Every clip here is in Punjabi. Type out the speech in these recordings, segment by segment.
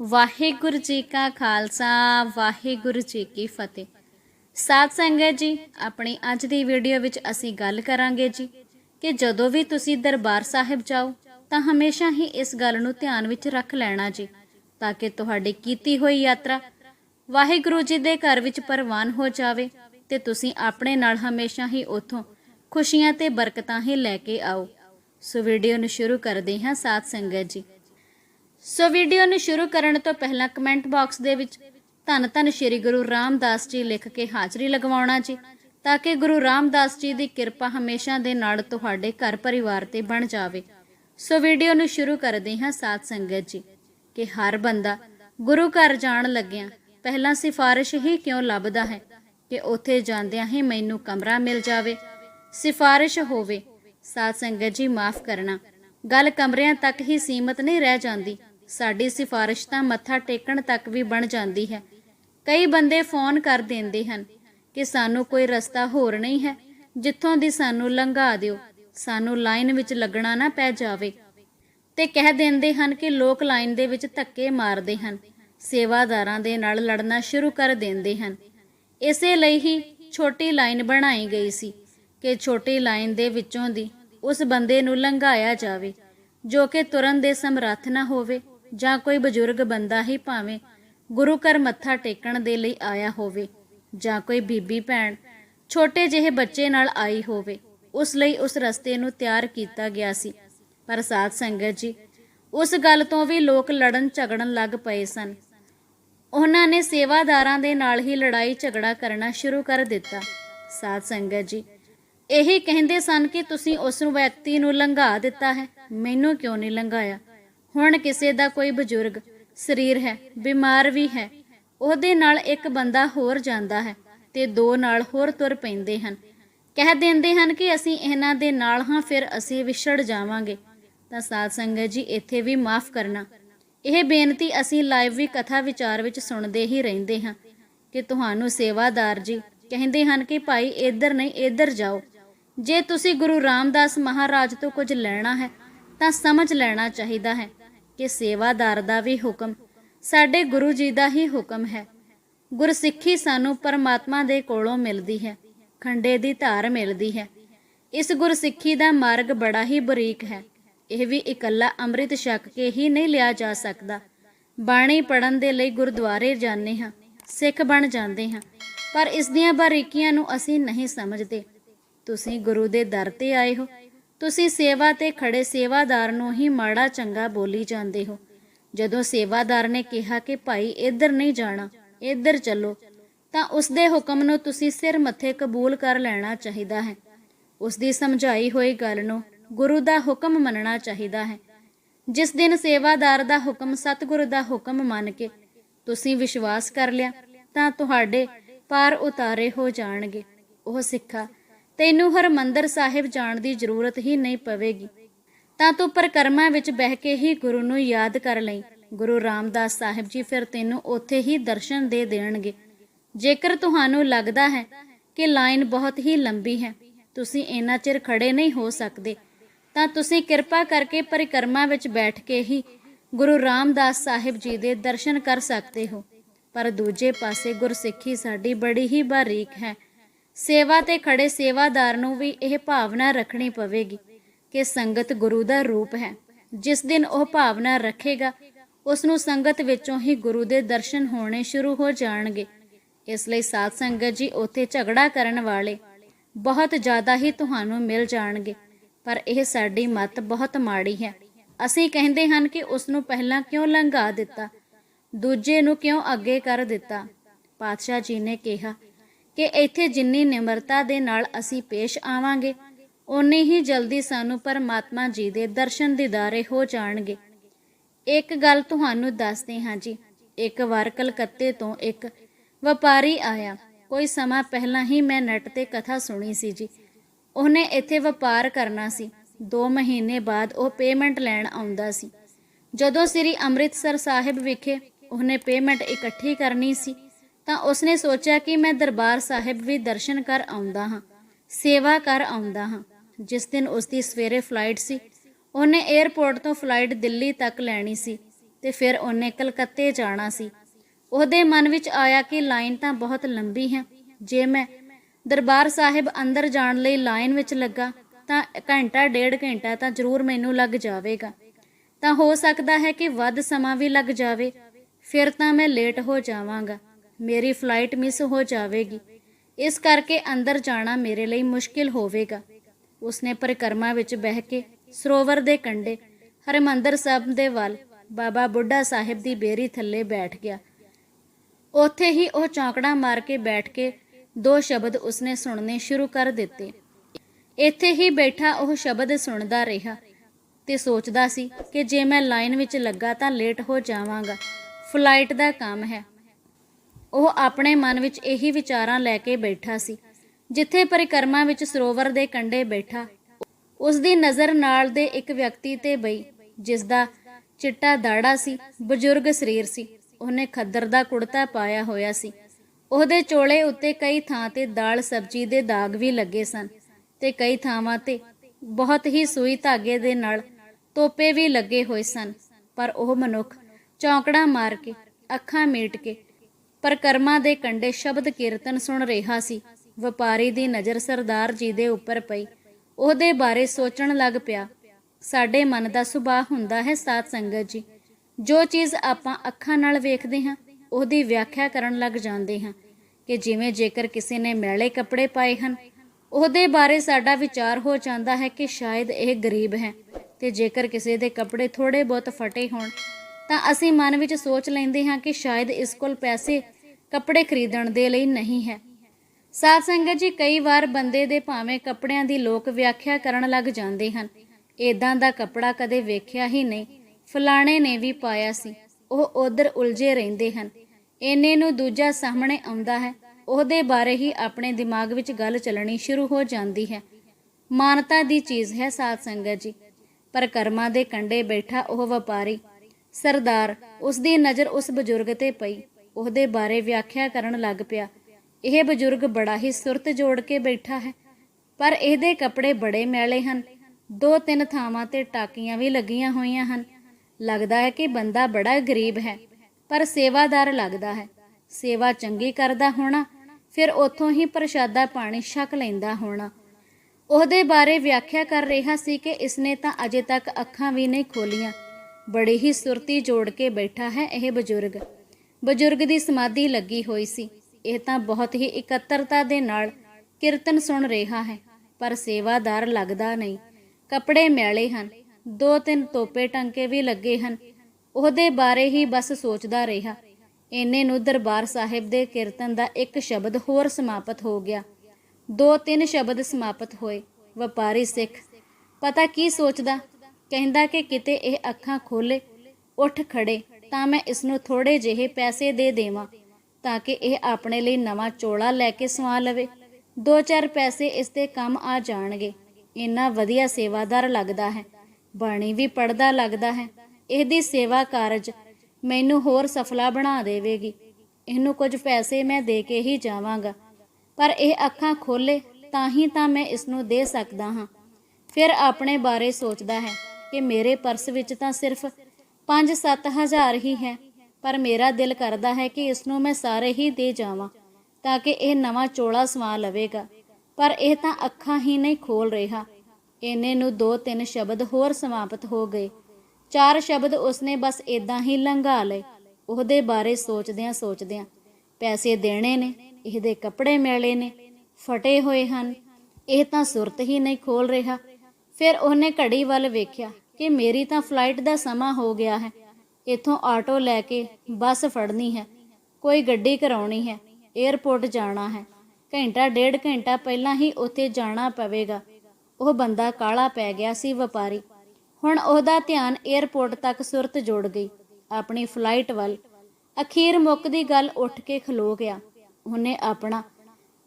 ਵਾਹਿਗੁਰੂ ਜੀ ਕਾ ਖਾਲਸਾ, ਵਾਹਿਗੁਰੂ ਜੀ ਕੀ ਫਤਿਹ। ਸਾਧ ਸੰਗਤ ਜੀ, ਆਪਣੀ ਅੱਜ ਦੀ ਵੀਡੀਓ ਵਿੱਚ ਅਸੀਂ ਗੱਲ ਕਰਾਂਗੇ ਜੀ ਕਿ ਜਦੋਂ ਵੀ ਤੁਸੀਂ ਦਰਬਾਰ ਸਾਹਿਬ ਜਾਓ, ਤਾਂ ਹਮੇਸ਼ਾ ਹੀ ਇਸ ਗੱਲ ਨੂੰ ਧਿਆਨ ਵਿੱਚ ਰੱਖ ਲੈਣਾ ਜੀ, ਤਾਂ ਕਿ ਤੁਹਾਡੀ ਕੀਤੀ ਹੋਈ ਯਾਤਰਾ ਵਾਹਿਗੁਰੂ ਜੀ ਦੇ ਘਰ ਵਿੱਚ ਪ੍ਰਵਾਨ ਹੋ ਜਾਵੇ ਤੇ ਤੁਸੀਂ ਆਪਣੇ ਨਾਲ ਹਮੇਸ਼ਾ ਹੀ ਉਥੋਂ ਖੁਸ਼ੀਆਂ ਤੇ ਬਰਕਤਾਂ ਹੀ ਲੈ ਕੇ ਆਓ। ਸੋ ਵੀਡੀਓ ਨੂੰ ਸ਼ੁਰੂ ਕਰਦੇ ਹਾਂ ਸਾਧ ਸੰਗਤ ਜੀ। ਸੋ ਵੀਡੀਓ ਨੂੰ ਸ਼ੁਰੂ ਕਰਨ ਤੋਂ ਪਹਿਲਾਂ ਕਮੈਂਟ ਬਾਕਸ ਦੇ ਵਿੱਚ ਧੰਨ ਧੰਨ ਸ਼੍ਰੀ ਗੁਰੂ ਰਾਮਦਾਸ ਜੀ ਲਿਖ ਕੇ ਹਾਜ਼ਰੀ ਲਗਵਾਉਣਾ ਜੀ, ਤਾਂ ਕਿ ਗੁਰੂ ਰਾਮਦਾਸ ਜੀ ਦੀ ਕਿਰਪਾ ਹਮੇਸ਼ਾ ਦੇ ਨਾਲ ਤੁਹਾਡੇ ਘਰ ਪਰਿਵਾਰ ਤੇ ਬਣ ਜਾਵੇ। ਸੋ ਵੀਡੀਓ ਨੂੰ ਸ਼ੁਰੂ ਕਰਦੇ ਹਾਂ ਸਾਧ ਸੰਗਤ ਜੀ, ਕਿ ਹਰ ਬੰਦਾ ਗੁਰੂ ਘਰ ਜਾਣ ਲੱਗਿਆ ਪਹਿਲਾਂ ਸਿਫਾਰਿਸ਼ ਹੀ ਕਿਉਂ ਲੱਭਦਾ ਹੈ ਕਿ ਉੱਥੇ ਜਾਂਦਿਆਂ ਹੀ ਮੈਨੂੰ ਕਮਰਾ ਮਿਲ ਜਾਵੇ? ਸਿਫਾਰਿਸ਼ ਹੋਵੇ, ਸਾਧ ਸੰਗਤ ਜੀ ਮਾਫ ਕਰਨਾ, ਗੱਲ ਕਮਰਿਆਂ ਤੱਕ ਹੀ ਸੀਮਤ ਨਹੀਂ ਰਹਿ ਜਾਂਦੀ। ਸਾਡੀ ਸਿਫਾਰਿਸ਼ ਤਾਂ ਮੱਥਾ ਟੇਕਣ ਤੱਕ ਵੀ ਬਣ ਜਾਂਦੀ ਹੈ। ਕਈ ਬੰਦੇ ਫੋਨ ਕਰ ਦਿੰਦੇ ਹਨ ਕਿ ਸਾਨੂੰ ਕੋਈ ਰਸਤਾ ਹੋਰ ਨਹੀਂ ਹੈ, ਜਿੱਥੋਂ ਦੀ ਸਾਨੂੰ ਲੰਘਾ ਦਿਓ, ਸਾਨੂੰ ਲਾਈਨ ਵਿੱਚ ਲੱਗਣਾ ਨਾ ਪੈ ਜਾਵੇ। ਤੇ ਕਹਿ ਦਿੰਦੇ ਹਨ ਕਿ ਲੋਕ ਲਾਈਨ ਦੇ ਵਿੱਚ ਧੱਕੇ ਮਾਰਦੇ ਹਨ, ਸੇਵਾਦਾਰਾਂ ਦੇ ਨਾਲ ਲੜਨਾ ਸ਼ੁਰੂ ਕਰ ਦਿੰਦੇ ਹਨ। ਇਸੇ ਲਈ ਹੀ ਛੋਟੀ ਲਾਈਨ ਬਣਾਈ ਗਈ ਸੀ ਕਿ ਛੋਟੀ ਲਾਈਨ ਦੇ ਵਿੱਚੋਂ ਦੀ ਉਸ ਬੰਦੇ ਨੂੰ ਲੰਘਾਇਆ ਜਾਵੇ, ਜੋ ਕਿ ਤੁਰਨ ਦੇ ਸਮਰੱਥ ਨਾ ਹੋਵੇ। ਜਾਂ ਕੋਈ ਬਜ਼ੁਰਗ ਬੰਦਾ ਹੀ ਭਾਵੇਂ ਗੁਰੂ ਘਰ ਮੱਥਾ ਟੇਕਣ ਦੇ ਲਈ ਆਇਆ ਹੋਵੇ ਜਾਂ ਕੋਈ ਬੀਬੀ ਭੈਣ ਛੋਟੇ ਜਿਹੇ ਬੱਚੇ ਨਾਲ ਆਈ ਹੋਵੇ, ਉਸ ਲਈ ਉਸ ਰਸਤੇ ਨੂੰ ਤਿਆਰ ਕੀਤਾ ਗਿਆ ਸੀ। ਪਰ ਸਾਧ ਸੰਗਤ ਜੀ, ਉਸ ਗੱਲ ਤੋਂ ਵੀ ਲੋਕ ਲੜਨ ਝਗੜਨ ਲੱਗ ਪਏ ਸਨ। ਉਹਨਾਂ ਨੇ ਸੇਵਾਦਾਰਾਂ ਦੇ ਨਾਲ ਹੀ ਲੜਾਈ ਝਗੜਾ ਕਰਨਾ ਸ਼ੁਰੂ ਕਰ ਦਿੱਤਾ। ਸਾਧ ਸੰਗਤ ਜੀ, ਇਹੀ ਕਹਿੰਦੇ ਸਨ ਕਿ ਤੁਸੀਂ ਉਸ ਵਿਅਕਤੀ ਨੂੰ ਲੰਘਾ ਦਿੱਤਾ ਹੈ। ਮੈਨੂੰ ਕਿਉਂ ਨਹੀਂ ਲੰਘਾਇਆ? ਹੁਣ ਕਿਸੇ ਦਾ ਕੋਈ ਬਜ਼ੁਰਗ ਸਰੀਰ ਹੈ, ਬਿਮਾਰ ਵੀ ਹੈ, ਉਹਦੇ ਨਾਲ ਇੱਕ ਬੰਦਾ ਹੋਰ ਜਾਂਦਾ ਹੈ ਤੇ ਦੋ ਨਾਲ ਹੋਰ ਤੁਰ ਪੈਂਦੇ ਹਨ। ਕਹਿ ਦਿੰਦੇ ਹਨ ਕਿ ਅਸੀਂ ਇਹਨਾਂ ਦੇ ਨਾਲ ਹਾਂ, ਫਿਰ ਅਸੀਂ ਵਿਛੜ ਜਾਵਾਂਗੇ। ਤਾਂ ਸਾਧ ਸੰਗਤ ਜੀ, ਇੱਥੇ ਵੀ ਮਾਫ ਕਰਨਾ। ਇਹ ਬੇਨਤੀ ਅਸੀਂ ਲਾਈਵ ਵੀ ਕਥਾ ਵਿਚਾਰ ਵਿੱਚ ਸੁਣਦੇ ਹੀ ਰਹਿੰਦੇ ਹਾਂ ਕਿ ਤੁਹਾਨੂੰ ਸੇਵਾਦਾਰ ਜੀ ਕਹਿੰਦੇ ਹਨ ਕਿ ਭਾਈ ਇੱਧਰ ਨਹੀਂ, ਇੱਧਰ ਜਾਓ। ਜੇ ਤੁਸੀਂ ਗੁਰੂ ਰਾਮਦਾਸ ਮਹਾਰਾਜ ਤੋਂ ਕੁਝ ਲੈਣਾ ਹੈ, ਤਾਂ ਸਮਝ ਲੈਣਾ ਚਾਹੀਦਾ ਹੈ। ਕਿ ਸੇਵਾਦਾਰ ਦਾ ਵੀ ਹੁਕਮ ਸਾਡੇ ਗੁਰੂ ਜੀ ਦਾ ਹੀ ਹੁਕਮ ਹੈ। ਗੁਰਸਿੱਖੀ ਸਾਨੂੰ ਪਰਮਾਤਮਾ ਦੇ ਕੋਲੋਂ ਮਿਲਦੀ ਹੈ, ਖੰਡੇ ਦੀ ਧਾਰ ਮਿਲਦੀ ਹੈ। ਇਸ ਗੁਰਸਿੱਖੀ ਦਾ ਮਾਰਗ ਬੜਾ ਹੀ ਬਰੀਕ ਹੈ। ਇਹ ਵੀ ਇਕੱਲਾ ਅੰਮ੍ਰਿਤ ਛਕ ਕੇ ਹੀ ਨਹੀਂ ਲਿਆ ਜਾ ਸਕਦਾ। ਬਾਣੀ ਪੜਨ ਦੇ ਲਈ ਗੁਰਦੁਆਰੇ ਜਾਂਦੇ ਹਾਂ, ਸਿੱਖ ਬਣ ਜਾਂਦੇ ਹਾਂ, ਪਰ ਇਸ ਦੀਆਂ ਬਾਰੀਕੀਆਂ ਨੂੰ ਅਸੀਂ ਨਹੀਂ ਸਮਝਦੇ। ਤੁਸੀਂ ਗੁਰੂ ਦੇ ਦਰ ਤੇ ਆਏ ਹੋ। ਤੁਸੀਂ ਸੇਵਾ ਤੇ ਖੜੇ ਸੇਵਾਦਾਰ ਨੂੰ ਹੀ ਮਾੜਾ ਚੰਗਾ ਬੋਲੀ ਜਾਂਦੇ ਹੋ। ਜਦੋਂ ਸੇਵਾਦਾਰ ਨੇ ਕਿਹਾ ਕਿ ਭਾਈ ਇੱਧਰ ਨਹੀਂ ਜਾਣਾ, ਇੱਧਰ ਚੱਲੋ, ਤਾਂ ਉਸ ਦੇ ਹੁਕਮ ਨੂੰ ਤੁਸੀਂ ਸਿਰ ਮੱਥੇ ਕਬੂਲ ਕਰ ਲੈਣਾ ਚਾਹੀਦਾ ਹੈ। ਉਸ ਦੀ ਸਮਝਾਈ ਹੋਈ ਗੱਲ ਨੂੰ ਗੁਰੂ ਦਾ ਹੁਕਮ ਮੰਨਣਾ ਚਾਹੀਦਾ ਹੈ। ਜਿਸ ਦਿਨ ਸੇਵਾਦਾਰ ਦਾ ਹੁਕਮ ਸਤਿਗੁਰੂ ਦਾ ਹੁਕਮ ਮੰਨ ਕੇ ਤੁਸੀਂ ਵਿਸ਼ਵਾਸ ਕਰ ਲਿਆ, ਤਾਂ ਤੁਹਾਡੇ ਪਾਰ ਉਤਾਰੇ ਹੋ ਜਾਣਗੇ। ਉਹ ਸਿੱਖਾ ਤੈਨੂੰ ਹਰਮੰਦਰ ਸਾਹਿਬ ਜਾਣ ਦੀ ਜ਼ਰੂਰਤ ਹੀ ਨਹੀਂ ਪਵੇਗੀ। ਤਾਂ ਤੂੰ ਪਰਕਰਮਾ ਵਿੱਚ ਬਹਿ ਕੇ ਹੀ ਗੁਰੂ ਨੂੰ ਯਾਦ ਕਰ ਲਈ। ਗੁਰੂ ਰਾਮਦਾਸ ਸਾਹਿਬ ਜੀ ਫਿਰ ਤੈਨੂੰ ਉੱਥੇ ਹੀ ਦਰਸ਼ਨ ਦੇ ਦੇਣਗੇ। ਜੇਕਰ ਤੁਹਾਨੂੰ ਲੱਗਦਾ ਹੈ ਕਿ ਲਾਈਨ ਬਹੁਤ ਹੀ ਲੰਬੀ ਹੈ, ਤੁਸੀਂ ਇੰਨਾ ਚਿਰ ਖੜੇ ਨਹੀਂ ਹੋ ਸਕਦੇ, ਤਾਂ ਤੁਸੀਂ ਕਿਰਪਾ ਕਰਕੇ ਪਰਿਕਰਮਾ ਵਿੱਚ ਬੈਠ ਕੇ ਹੀ ਗੁਰੂ ਰਾਮਦਾਸ ਸਾਹਿਬ ਜੀ ਦੇ ਦਰਸ਼ਨ ਕਰ ਸਕਦੇ ਹੋ। ਪਰ ਦੂਜੇ ਪਾਸੇ ਗੁਰਸਿੱਖੀ ਸਾਡੀ ਬੜੀ ਹੀ ਬਾਰੀਕ ਹੈ। ਸੇਵਾ ਤੇ ਖੜੇ ਸੇਵਾਦਾਰ ਨੂੰ ਵੀ ਇਹ ਭਾਵਨਾ ਰੱਖਣੀ ਪਵੇਗੀ ਕਿ ਸੰਗਤ ਗੁਰੂ ਦਾ ਰੂਪ ਹੈ। ਜਿਸ ਦਿਨ ਉਹ ਭਾਵਨਾ ਰੱਖੇਗਾ, ਉਸ ਨੂੰ ਸੰਗਤ ਵਿੱਚੋਂ ਹੀ ਗੁਰੂ ਦੇ ਦਰਸ਼ਨ ਹੋਣੇ ਸ਼ੁਰੂ ਹੋ ਜਾਣਗੇ। ਇਸ ਲਈ ਸਾਧ ਸੰਗਤ ਜੀ, ਉੱਥੇ ਝਗੜਾ ਕਰਨ ਵਾਲੇ ਬਹੁਤ ਜ਼ਿਆਦਾ ਹੀ ਤੁਹਾਨੂੰ ਮਿਲ ਜਾਣਗੇ। ਪਰ ਇਹ ਸਾਡੀ ਮਤ ਬਹੁਤ ਮਾੜੀ ਹੈ। ਅਸੀਂ ਕਹਿੰਦੇ ਹਨ ਕਿ ਉਸ ਨੂੰ ਪਹਿਲਾਂ ਕਿਉਂ ਲੰਘਾ ਦਿੱਤਾ? ਦੂਜੇ ਨੂੰ ਕਿਉਂ ਅੱਗੇ ਕਰ ਦਿੱਤਾ? ਪਾਤਸ਼ਾਹ ਜੀ ਨੇ ਕਿਹਾ ਕਿ ਇੱਥੇ ਜਿੰਨੀ ਨਿਮਰਤਾ ਦੇ ਨਾਲ ਅਸੀਂ ਪੇਸ਼ ਆਵਾਂਗੇ, ਓਨੀ ਹੀ ਜਲਦੀ ਸਾਨੂੰ ਪਰਮਾਤਮਾ ਜੀ ਦੇ ਦਰਸ਼ਨ ਦੀਦਾਰੇ ਹੋ ਜਾਣਗੇ। ਇੱਕ ਗੱਲ ਤੁਹਾਨੂੰ ਦੱਸਦੇ ਹਾਂ ਜੀ, ਇੱਕ ਵਾਰ ਕਲਕੱਤੇ ਤੋਂ ਇੱਕ ਵਪਾਰੀ ਆਇਆ। ਕੋਈ ਸਮਾਂ ਪਹਿਲਾਂ ਹੀ ਮੈਂ ਨੈਟ ਤੇ ਕਥਾ ਸੁਣੀ ਸੀ ਜੀ। ਉਹਨੇ ਇੱਥੇ ਵਪਾਰ ਕਰਨਾ ਸੀ। 2 ਮਹੀਨੇ ਬਾਅਦ ਉਹ ਪੇਮੈਂਟ ਲੈਣ ਆਉਂਦਾ ਸੀ। ਜਦੋਂ ਸ੍ਰੀ ਅੰਮ੍ਰਿਤਸਰ ਸਾਹਿਬ ਵਿਖੇ ਉਹਨੇ ਪੇਮੈਂਟ ਇਕੱਠੀ ਕਰਨੀ ਸੀ ਤਾਂ ਉਸਨੇ ਸੋਚਿਆ ਕਿ ਮੈਂ ਦਰਬਾਰ ਸਾਹਿਬ ਵੀ ਦਰਸ਼ਨ ਕਰ ਆਉਂਦਾ ਹਾਂ, ਸੇਵਾ ਕਰ ਆਉਂਦਾ ਹਾਂ। ਜਿਸ ਦਿਨ ਉਸ ਦੀ ਸਵੇਰੇ ਫਲਾਈਟ ਸੀ, ਉਹਨੇ 에ਅਰਪੋਰਟ ਤੋਂ ਫਲਾਈਟ ਦਿੱਲੀ ਤੱਕ ਲੈਣੀ ਸੀ ਤੇ ਫਿਰ ਉਹਨੇ ਕਲਕੱਤੇ ਜਾਣਾ ਸੀ। ਉਹਦੇ ਮਨ ਵਿੱਚ ਆਇਆ ਕਿ ਲਾਈਨ ਤਾਂ ਬਹੁਤ ਲੰਬੀ ਹੈ। ਜੇ ਮੈਂ ਦਰਬਾਰ ਸਾਹਿਬ ਅੰਦਰ ਜਾਣ ਲਈ ਲਾਈਨ ਵਿੱਚ ਲੱਗਾ, ਤਾਂ ਘੰਟਾ, ਡੇਢ ਘੰਟਾ ਤਾਂ ਜ਼ਰੂਰ ਮੈਨੂੰ ਲੱਗ ਜਾਵੇਗਾ। ਤਾਂ ਹੋ ਸਕਦਾ ਹੈ ਕਿ ਵੱਧ ਸਮਾਂ ਵੀ ਲੱਗ ਜਾਵੇ, ਫਿਰ ਤਾਂ ਮੈਂ ਲੇਟ ਹੋ ਜਾਵਾਂਗਾ। ਮੇਰੀ ਫਲਾਈਟ ਮਿਸ ਹੋ ਜਾਵੇਗੀ। ਇਸ ਕਰਕੇ ਅੰਦਰ ਜਾਣਾ ਮੇਰੇ ਲਈ ਮੁਸ਼ਕਿਲ ਹੋਵੇਗਾ। ਉਸਨੇ ਪਰਿਕਰਮਾ ਵਿੱਚ ਬਹਿ ਕੇ ਸਰੋਵਰ ਦੇ ਕੰਢੇ, ਹਰਿਮੰਦਰ ਸਾਹਿਬ ਦੇ ਵੱਲ, ਬਾਬਾ ਬੁੱਢਾ ਸਾਹਿਬ ਦੀ ਬੇਰੀ ਥੱਲੇ ਬੈਠ ਗਿਆ। ਉੱਥੇ ਹੀ ਉਹ ਚੌਂਕੜਾ ਮਾਰ ਕੇ ਬੈਠ ਕੇ ਦੋ ਸ਼ਬਦ ਉਸਨੇ ਸੁਣਨੇ ਸ਼ੁਰੂ ਕਰ ਦਿੱਤੇ। ਇੱਥੇ ਹੀ ਬੈਠਾ ਉਹ ਸ਼ਬਦ ਸੁਣਦਾ ਰਿਹਾ ਤੇ ਸੋਚਦਾ ਸੀ ਕਿ ਜੇ ਮੈਂ ਲਾਈਨ ਵਿੱਚ ਲੱਗਾ ਤਾਂ ਲੇਟ ਹੋ ਜਾਵਾਂਗਾ। ਫਲਾਈਟ ਦਾ ਕੰਮ ਹੈ। ਉਹ ਆਪਣੇ ਮਨ ਵਿੱਚ ਇਹੀ ਵਿਚਾਰਾਂ ਲੈ ਕੇ ਬੈਠਾ ਸੀ। ਜਿੱਥੇ ਪਰਿਕਰਮਾ ਵਿੱਚ ਸਰੋਵਰ ਦੇ ਕੰਢੇ ਬੈਠਾ ਉਸ ਦੀ ਨਜ਼ਰ ਨਾਲ ਦੇ ਇੱਕ ਵਿਅਕਤੀ ਤੇ ਪਈ ਜਿਸ ਦਾ ਚਿੱਟਾ ਦਾੜਾ ਸੀ, ਬਜ਼ੁਰਗ ਸਰੀਰ ਸੀ, ਉਹਨੇ ਖੱਦਰ ਦਾ ਕੁੜਤਾ ਪਾਇਆ ਹੋਇਆ ਸੀ। ਉਹਦੇ ਚੋਲੇ ਉੱਤੇ ਕਈ ਥਾਂ ਤੇ ਦਾਲ ਸਬਜ਼ੀ ਦੇ ਦਾਗ ਵੀ ਲੱਗੇ ਸਨ ਤੇ ਕਈ ਥਾਵਾਂ ਤੇ ਬਹੁਤ ਹੀ ਸੂਈ ਧਾਗੇ ਦੇ ਨਾਲ ਤੋਪੇ ਵੀ ਲੱਗੇ ਹੋਏ ਸਨ। ਪਰ ਉਹ ਮਨੁੱਖ ਚੌਂਕੜਾ ਮਾਰ ਕੇ, ਅੱਖਾਂ ਮੀਟ ਕੇ ਪਰਕਰਮਾ ਦੇ ਕੰਡੇ ਸ਼ਬਦ ਕੀਰਤਨ ਸੁਣ ਰਿਹਾ ਸੀ। ਵਪਾਰੀ ਦੀ ਨਜ਼ਰ ਸਰਦਾਰ ਜੀ ਦੇ ਉੱਪਰ ਪਈ। ਉਹਦੇ ਬਾਰੇ ਸੋਚਣ ਲੱਗ ਪਿਆ। ਸਾਡੇ ਮਨ ਦਾ ਸੁਭਾਅ ਹੁੰਦਾ ਹੈ ਸਾਧ ਸੰਗਤ ਜੀ। ਜੋ ਚੀਜ਼ ਆਪਾਂ ਅੱਖਾਂ ਨਾਲ ਵੇਖਦੇ ਹਾਂ, ਉਹਦੀ ਵਿਆਖਿਆ ਕਰਨ ਲੱਗ ਜਾਂਦੇ ਹਾਂ ਕਿ ਜਿਵੇਂ ਜੇਕਰ ਕਿਸੇ ਨੇ ਮੈਲੇ ਕੱਪੜੇ ਪਾਏ ਹਨ, ਉਹਦੇ ਬਾਰੇ ਸਾਡਾ ਵਿਚਾਰ ਹੋ ਜਾਂਦਾ ਹੈ ਕਿ ਸ਼ਾਇਦ ਇਹ ਗਰੀਬ ਹੈ ਤੇ ਜੇਕਰ ਕਿਸੇ ਦੇ ਕੱਪੜੇ ਥੋੜੇ ਬਹੁਤ ਫਟੇ ਹੋਣ, ਤਾਂ ਅਸੀਂ ਮਨ ਵਿੱਚ ਸੋਚ ਲੈਂਦੇ ਹਾਂ ਕਿ ਸ਼ਾਇਦ ਇਸ ਕੋਲ ਪੈਸੇ ਕੱਪੜੇ ਖਰੀਦਣ ਦੇ ਲਈ ਨਹੀਂ ਹੈ। ਸਾਧ ਸੰਗਤ ਜੀ, ਕਈ ਵਾਰ ਬੰਦੇ ਦੇ ਭਾਵੇਂ ਕੱਪੜਿਆਂ ਦੀ ਲੋਕ ਵਿਆਖਿਆ ਕਰਨ ਲੱਗ ਜਾਂਦੇ ਹਨ। ਇਦਾਂ ਦਾ ਕੱਪੜਾ ਕਦੇ ਵੇਖਿਆ ਹੀ ਨਹੀਂ। ਫਲਾਣੇ ਨੇ ਵੀ ਪਾਇਆ ਸੀ। ਉਹ ਉਧਰ ਉਲਝੇ ਰਹਿੰਦੇ ਹਨ। ਇੰਨੇ ਨੂੰ ਦੂਜਾ ਸਾਹਮਣੇ ਆਉਂਦਾ ਹੈ। ਉਹਦੇ ਬਾਰੇ ਹੀ ਆਪਣੇ ਦਿਮਾਗ ਵਿੱਚ ਗੱਲ ਚੱਲਣੀ ਸ਼ੁਰੂ ਹੋ ਜਾਂਦੀ ਹੈ। ਮਾਨਤਾ ਦੀ ਚੀਜ਼ ਹੈ ਸਾਧ ਸੰਗਤ ਜੀ। ਪਰ ਕਰਮਾਂ ਦੇ ਕੰਡੇ ਬੈਠਾ ਉਹ ਵਪਾਰੀ, ਸਰਦਾਰ ਉਸ ਦੀ ਨਜ਼ਰ ਉਸ ਬਜ਼ੁਰਗ ਤੇ ਪਈ। ਉਹਦੇ ਬਾਰੇ ਵਿਆਖਿਆ ਕਰਨ ਲੱਗ ਪਿਆ। ਇਹ ਬਜ਼ੁਰਗ ਬੜਾ ਹੀ ਸੁਰਤ ਜੋੜ ਕੇ ਬੈਠਾ ਹੈ, ਪਰ ਇਹਦੇ ਕੱਪੜੇ ਬੜੇ ਮੈਲੇ ਹਨ। ਦੋ ਤਿੰਨ ਥਾਵਾਂ ਤੇ ਟਾਕੀਆਂ ਵੀ ਲੱਗੀਆਂ ਹੋਈਆਂ ਹਨ। ਲੱਗਦਾ ਹੈ ਕਿ ਬੰਦਾ ਬੜਾ ਗਰੀਬ ਹੈ, ਪਰ ਸੇਵਾਦਾਰ ਲੱਗਦਾ ਹੈ। ਸੇਵਾ ਚੰਗੀ ਕਰਦਾ ਹੋਣਾ, ਫਿਰ ਉੱਥੋਂ ਹੀ ਪ੍ਰਸ਼ਾਦਾ ਪਾਣੀ ਛਕ ਲੈਂਦਾ ਹੋਣਾ। ਉਹਦੇ ਬਾਰੇ ਵਿਆਖਿਆ ਕਰ ਰਿਹਾ ਸੀ ਕਿ ਇਸਨੇ ਤਾਂ ਅਜੇ ਤੱਕ ਅੱਖਾਂ ਵੀ ਨਹੀਂ ਖੋਲੀਆਂ। ਬੜੀ ਹੀ ਸੁਰਤੀ ਜੋੜ ਕੇ ਬੈਠਾ ਹੈ ਇਹ ਬਜ਼ੁਰਗ। ਬਜ਼ੁਰਗ ਦੀ ਸਮਾਧੀ ਲੱਗੀ ਹੋਈ ਸੀ। ਇਹ ਤਾਂ ਬਹੁਤ ਹੀ ਇਕੱਤਰਤਾ ਦੇ ਨਾਲ ਕੀਰਤਨ ਸੁਣ ਰਿਹਾ ਹੈ, ਪਰ ਸੇਵਾਦਾਰ ਲੱਗਦਾ ਨਹੀਂ। ਕੱਪੜੇ ਮੈਲੇ ਹਨ, ਦੋ ਤਿੰਨ ਤੋਪੇ ਟੰਕੇ ਵੀ ਲੱਗੇ ਹਨ। ਉਹਦੇ ਬਾਰੇ ਹੀ ਬਸ ਸੋਚਦਾ ਰਿਹਾ। ਇੰਨੇ ਨੂੰ ਦਰਬਾਰ ਸਾਹਿਬ ਦੇ ਕੀਰਤਨ ਦਾ ਇੱਕ ਸ਼ਬਦ ਹੋਰ ਸਮਾਪਤ ਹੋ ਗਿਆ। ਦੋ ਤਿੰਨ ਸ਼ਬਦ ਸਮਾਪਤ ਹੋਏ। ਵਪਾਰੀ ਸਿੱਖ, ਪਤਾ ਕੀ ਸੋਚਦਾ? ਕਹਿੰਦਾ ਕਿ ਕਿਤੇ ਇਹ ਅੱਖਾਂ ਖੋਲੇ ਉੱਠ ਖੜੇ ਤਾਂ ਮੈਂ ਇਸ ਨੂੰ ਥੋੜੇ ਜਿਹੇ ਪੈਸੇ ਦੇ ਦੇਵਾਂ ਤਾਂ ਕਿ ਇਹ ਆਪਣੇ ਲਈ ਨਵਾਂ ਚੋਲਾ ਲੈ ਕੇ ਸਵਾ ਲਵੇ। ਦੋ ਚਾਰ ਪੈਸੇ ਇਸ ਦੇ ਕੰਮ ਆ ਜਾਣਗੇ। ਇੰਨਾ ਵਧੀਆ ਸੇਵਾਦਾਰ ਲੱਗਦਾ ਹੈ। ਬਾਣੀ ਵੀ ਪੜਦਾ ਲੱਗਦਾ ਹੈ। ਇਹਦੀ ਸੇਵਾ ਕਾਰਜ ਮੈਨੂੰ ਹੋਰ ਸਫਲਾ ਬਣਾ ਦੇਵੇਗੀ। ਇਹਨੂੰ ਕੁਝ ਪੈਸੇ ਮੈਂ ਦੇ ਕੇ ਹੀ ਜਾਵਾਂਗਾ। ਪਰ ਇਹ ਅੱਖਾਂ ਖੋਲੇ ਤਾਂ ਹੀ ਤਾਂ ਮੈਂ ਇਸ ਨੂੰ ਦੇ ਸਕਦਾ ਹਾਂ। ਫਿਰ ਆਪਣੇ ਬਾਰੇ ਸੋਚਦਾ ਹੈ ਕਿ ਮੇਰੇ ਪਰਸ ਵਿੱਚ ਤਾਂ ਸਿਰਫ 5-7 ਹਜ਼ਾਰ ਹੀ ਹੈ, ਪਰ ਮੇਰਾ ਦਿਲ ਕਰਦਾ ਹੈ ਕਿ ਇਸ ਨੂੰ ਮੈਂ ਸਾਰੇ ਹੀ ਦੇ ਜਾਵਾਂ, ਤਾਂ ਕਿ ਇਹ ਨਵਾਂ ਚੋਲਾ ਸਵਾ ਲਵੇਗਾ। ਪਰ ਇਹ ਤਾਂ ਅੱਖਾਂ ਹੀ ਨਹੀਂ ਖੋਲ ਰਿਹਾ। ਇੰਨੇ ਨੂੰ ਦੋ ਤਿੰਨ ਸ਼ਬਦ ਹੋਰ ਸਮਾਪਤ ਹੋ ਗਏ। ਚਾਰ ਸ਼ਬਦ ਉਸਨੇ ਬਸ ਇਦਾਂ ਹੀ ਲੰਘਾ ਲਏ। ਉਹਦੇ ਬਾਰੇ ਸੋਚਦਿਆਂ ਸੋਚਦਿਆਂ ਪੈਸੇ ਦੇਣੇ ਨੇ, ਇਹਦੇ ਕੱਪੜੇ ਮਿਲੇ ਨੇ, ਫਟੇ ਹੋਏ ਹਨ। ਇਹ ਤਾਂ ਸੁਰਤ ਹੀ ਨਹੀਂ ਖੋਲ ਰਿਹਾ। ਫਿਰ ਉਹਨੇ ਘੜੀ ਵੱਲ ਵੇਖਿਆ। ਕਿ ਮੇਰੀ ਤਾਂ ਫਲਾਈਟ ਦਾ ਸਮਾਂ ਹੋ ਗਿਆ ਹੈ। ਇੱਥੋਂ ਆਟੋ ਲੈ ਕੇ ਬੱਸ ਫੜਨੀ ਹੈ। ਕੋਈ ਗੱਡੀ ਕਰਾਉਣੀ ਹੈ। 에ਅਰਪੋਰਟ ਜਾਣਾ ਹੈ। ਘੰਟਾ, ਡੇਢ ਘੰਟਾ ਪਹਿਲਾਂ ਹੀ ਉੱਥੇ ਜਾਣਾ ਪਵੇਗਾ। ਉਹ ਬੰਦਾ ਕਾਲਾ ਪੈ ਗਿਆ ਸੀ ਵਪਾਰੀ। ਹੁਣ ਉਹਦਾ ਧਿਆਨ 에ਅਰਪੋਰਟ ਤੱਕ ਸੁਰਤ ਜੋੜ ਗਈ। ਆਪਣੀ ਫਲਾਈਟ ਵੱਲ। ਅਖੀਰ ਮੁੱਕਦੀ ਗੱਲ ਉੱਠ ਕੇ ਖਲੋ ਗਿਆ। ਉਹਨੇ ਆਪਣਾ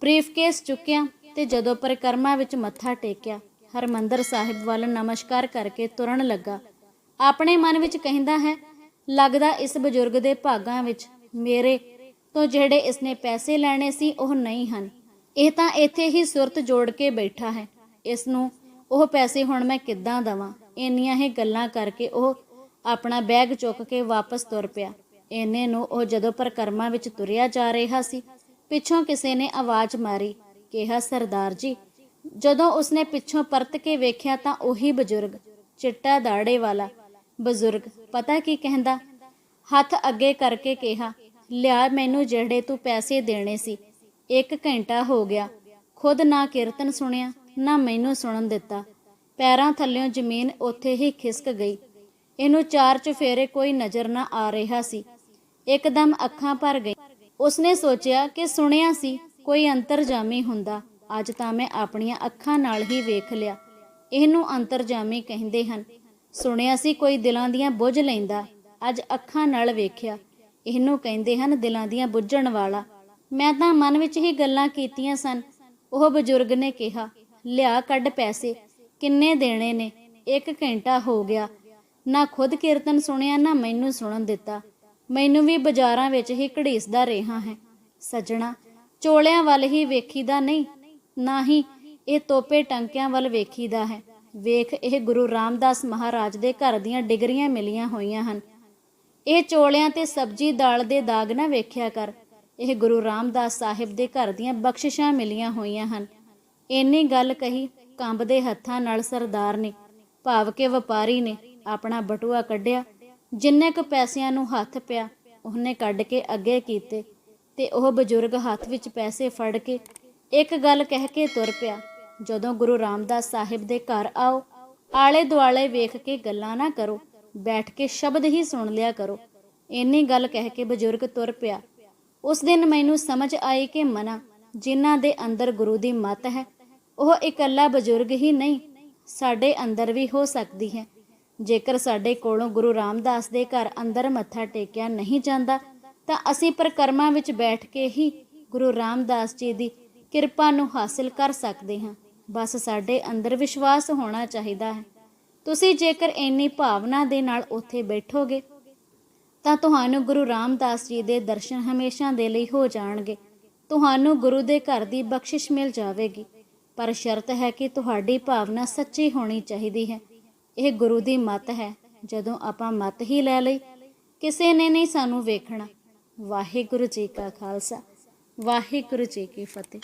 ਬਰੀਫਕੇਸ ਚੁੱਕਿਆ ਤੇ ਜਦੋਂ ਪਰਿਕਰਮਾ ਵਿੱਚ ਮੱਥਾ ਟੇਕਿਆ ਹਰਮੰਦਰ ਸਾਹਿਬ ਵੱਲ ਨਮਸਕਾਰ ਕਰਕੇ ਤੁਰਨ ਲੱਗਾ। ਆਪਣੇ ਮਨ ਵਿੱਚ ਕਹਿੰਦਾ ਹੈ, ਲੱਗਦਾ ਇਸ ਬਜ਼ੁਰਗ ਦੇ ਭਾਗਾਂ ਵਿੱਚ ਮੇਰੇ ਤੋਂ ਜਿਹੜੇ ਇਸਨੇ ਪੈਸੇ ਲੈਣੇ ਸੀ, ਉਹ ਨਹੀਂ ਹਨ। ਇਹ ਤਾਂ ਇੱਥੇ ਹੀ ਸੁਰਤ ਜੋੜ ਕੇ ਬੈਠਾ ਹੈ। ਇਸ ਨੂੰ ਉਹ ਪੈਸੇ ਹੁਣ ਮੈਂ ਕਿੱਦਾਂ ਦਵਾਂ? ਇੰਨੀਆਂ ਹੀ ਗੱਲਾਂ ਕਰਕੇ ਉਹ ਆਪਣਾ ਬੈਗ ਚੁੱਕ ਕੇ ਵਾਪਸ ਤੁਰ ਪਿਆ। ਇੰਨੇ ਨੂੰ ਉਹ ਜਦੋਂ ਪਰਕਰਮਾ ਵਿੱਚ ਤੁਰਿਆ ਜਾ ਰਿਹਾ ਸੀ, ਪਿੱਛੋਂ ਕਿਸੇ ਨੇ ਆਵਾਜ਼ ਮਾਰੀ, ਕਿਹਾ, ਸਰਦਾਰ ਜੀ ਜਦੋਂ ਉਸਨੇ ਪਿੱਛੋਂ ਪਰਤ ਕੇ ਵੇਖਿਆ ਤਾਂ ਉਹੀ ਬਜ਼ੁਰਗ, ਚਿੱਟਾ ਦਾੜੇ ਵਾਲਾ ਬਜ਼ੁਰਗ, ਪਤਾ ਕੀ ਕਹਿੰਦਾ? ਹੱਥ ਅੱਗੇ ਕਰਕੇ ਕਿਹਾ, ਲਿਆ ਮੈਨੂੰ ਜਿਹੜੇ ਤੂੰ ਪੈਸੇ ਦੇਣੇ ਸੀ, ਇੱਕ ਘੰਟਾ ਹੋ ਗਿਆ। ਖੁਦ ਨਾ ਕੀਰਤਨ ਸੁਣਿਆ, ਨਾ ਮੈਨੂੰ ਸੁਣਨ ਦਿੱਤਾ। ਪੈਰਾਂ ਥੱਲਿਓਂ ਜ਼ਮੀਨ ਉੱਥੇ ਹੀ ਖਿਸਕ ਗਈ। ਇਹਨੂੰ ਚਾਰ ਚੁਫੇਰੇ ਕੋਈ ਨਜ਼ਰ ਨਾ ਆ ਰਿਹਾ ਸੀ। ਇੱਕਦਮ ਅੱਖਾਂ ਭਰ ਗਈ। ਉਸਨੇ ਸੋਚਿਆ ਕਿ ਸੁਣਿਆ ਸੀ, ਕੋਈ ਅੰਤਰਜਾਮੀ ਹੁੰਦਾ। ਅੱਜ ਤਾਂ ਮੈਂ ਆਪਣੀਆਂ ਅੱਖਾਂ ਨਾਲ ਹੀ ਵੇਖ ਲਿਆ। ਇਹਨੂੰ ਅੰਤਰਜਾਮੀ ਕਹਿੰਦੇ ਹਨ। ਸੁਣਿਆ ਸੀ ਕੋਈ ਦਿਲਾਂ ਦੀਆਂ ਬੁੱਝ ਲੈਂਦਾ, ਅੱਜ ਅੱਖਾਂ ਨਾਲ ਵੇਖਿਆ। ਇਹਨੂੰ ਕਹਿੰਦੇ ਹਨ ਦਿਲਾਂ ਦੀਆਂ ਬੁੱਝਣ ਵਾਲਾ। ਮੈਂ ਤਾਂ ਮਨ ਵਿੱਚ ਹੀ ਗੱਲਾਂ ਕੀਤੀਆਂ ਸਨ। ਉਹ ਬਜ਼ੁਰਗ ਨੇ ਕਿਹਾ, ਲਿਆ ਕੱਢ ਪੈਸੇ, ਕਿੰਨੇ ਦੇਣੇ ਨੇ? ਇੱਕ ਘੰਟਾ ਹੋ ਗਿਆ। ਨਾ ਖੁਦ ਕੀਰਤਨ ਸੁਣਿਆ, ਨਾ ਮੈਨੂੰ ਸੁਣਨ ਦਿੱਤਾ। ਮੈਨੂੰ ਵੀ ਬਾਜ਼ਾਰਾਂ ਵਿੱਚ ਹੀ ਘੜੀਸਦਾ ਰਿਹਾ ਹੈ। ਸੱਜਣਾ, ਚੋਲਿਆਂ ਵੱਲ ਹੀ ਵੇਖੀਦਾ ਨਹੀਂ। ਨਾ ਹੀ ਇਹ ਤੋਪੇ ਟੰਕਿਆਂ ਵੱਲ ਵੇਖੀਦਾ ਹੈ। ਵੇਖ, ਇਹ ਗੁਰੂ ਰਾਮਦਾਸ ਮਹਾਰਾਜ ਦੇ ਘਰ ਦੀਆਂ ਡਿਗਰੀਆਂ ਮਿਲੀਆਂ ਹੋਈਆਂ ਹਨ। ਇਹ ਚੋਲਿਆਂ ਤੇ ਸਬਜ਼ੀ ਦਾਲ ਦੇ ਦਾਗ ਨਾ ਵੇਖਿਆ ਕਰ। ਇਹ ਗੁਰੂ ਰਾਮਦਾਸ ਸਾਹਿਬ ਦੇ ਘਰ ਦੀਆਂ ਬਖਸ਼ਿਸ਼ਾਂ ਮਿਲੀਆਂ ਹੋਈਆਂ ਹਨ। ਇੰਨੀ ਗੱਲ ਕਹੀ, ਕੰਬਦੇ ਹੱਥਾਂ ਨਾਲ ਸਰਦਾਰ ਨੇ। ਭਾਵ ਕੇ ਵਪਾਰੀ ਨੇ ਆਪਣਾ ਬਟੂਆ ਕੱਢਿਆ। ਜਿੰਨੇ ਕੁ ਪੈਸਿਆਂ ਨੂੰ ਹੱਥ ਪਿਆ, ਉਹਨੇ ਕੱਢ ਕੇ ਅੱਗੇ ਕੀਤੇ ਤੇ ਉਹ ਬਜ਼ੁਰਗ ਹੱਥ ਵਿੱਚ ਪੈਸੇ ਫੜ ਕੇ ਇੱਕ ਗੱਲ ਕਹਿ ਕੇ ਤੁਰ ਪਿਆ, ਜਦੋਂ ਗੁਰੂ ਰਾਮਦਾਸ ਸਾਹਿਬ ਦੇ ਘਰ ਆਓ ਆਲੇ ਦੁਆਲੇ ਵੇਖ ਕੇ ਗੱਲਾਂ ਨਾ ਕਰੋ, ਬੈਠ ਕੇ ਸ਼ਬਦ ਹੀ ਸੁਣ ਲਿਆ ਕਰੋ। ਇੰਨੀ ਗੱਲ ਕਹਿ ਕੇ ਬਜ਼ੁਰਗ ਤੁਰ ਪਿਆ। ਉਸ ਦਿਨ ਮੈਨੂੰ ਸਮਝ ਆਈ ਕਿ ਮਨਾ, ਜਿਨ੍ਹਾਂ ਦੇ ਅੰਦਰ ਗੁਰੂ ਦੀ ਮੱਤ ਹੈ, ਉਹ ਇਕੱਲਾ ਬਜ਼ੁਰਗ ਹੀ ਨਹੀਂ, ਸਾਡੇ ਅੰਦਰ ਵੀ ਹੋ ਸਕਦੀ ਹੈ। ਜੇਕਰ ਸਾਡੇ ਕੋਲੋਂ ਗੁਰੂ ਰਾਮਦਾਸ ਦੇ ਘਰ ਅੰਦਰ ਮੱਥਾ ਟੇਕਿਆ ਨਹੀਂ ਜਾਂਦਾ, ਤਾਂ ਅਸੀਂ ਪ੍ਰਕਰਮਾਂ ਵਿੱਚ ਬੈਠ ਕੇ ਹੀ ਗੁਰੂ ਰਾਮਦਾਸ ਜੀ ਦੀ ਕਿਰਪਾ ਨੂੰ ਹਾਸਿਲ ਕਰ ਸਕਦੇ ਹਾਂ। ਬਸ ਸਾਡੇ ਅੰਦਰ ਵਿਸ਼ਵਾਸ ਹੋਣਾ ਚਾਹੀਦਾ ਹੈ। ਤੁਸੀਂ ਜੇਕਰ ਇੰਨੀ ਭਾਵਨਾ ਦੇ ਨਾਲ ਉੱਥੇ ਬੈਠੋਗੇ, ਤਾਂ ਤੁਹਾਨੂੰ ਗੁਰੂ ਰਾਮਦਾਸ ਜੀ ਦੇ ਦਰਸ਼ਨ ਹਮੇਸ਼ਾ ਦੇ ਲਈ ਹੋ ਜਾਣਗੇ। ਤੁਹਾਨੂੰ ਗੁਰੂ ਦੇ ਘਰ ਦੀ ਬਖਸ਼ਿਸ਼ ਮਿਲ ਜਾਵੇਗੀ। ਪਰ ਸ਼ਰਤ ਹੈ ਕਿ ਤੁਹਾਡੀ ਭਾਵਨਾ ਸੱਚੀ ਹੋਣੀ ਚਾਹੀਦੀ ਹੈ। ਇਹ ਗੁਰੂ ਦੀ ਮਤ ਹੈ। ਜਦੋਂ ਆਪਾਂ ਮਤ ਹੀ ਲੈ ਲਈ, ਕਿਸੇ ਨੇ ਨਹੀਂ ਸਾਨੂੰ ਵੇਖਣਾ। ਵਾਹਿਗੁਰੂ ਜੀ ਕਾ ਖਾਲਸਾ। ਵਾਹਿਗੁਰੂ ਜੀ ਕੀ ਫਤਿਹ।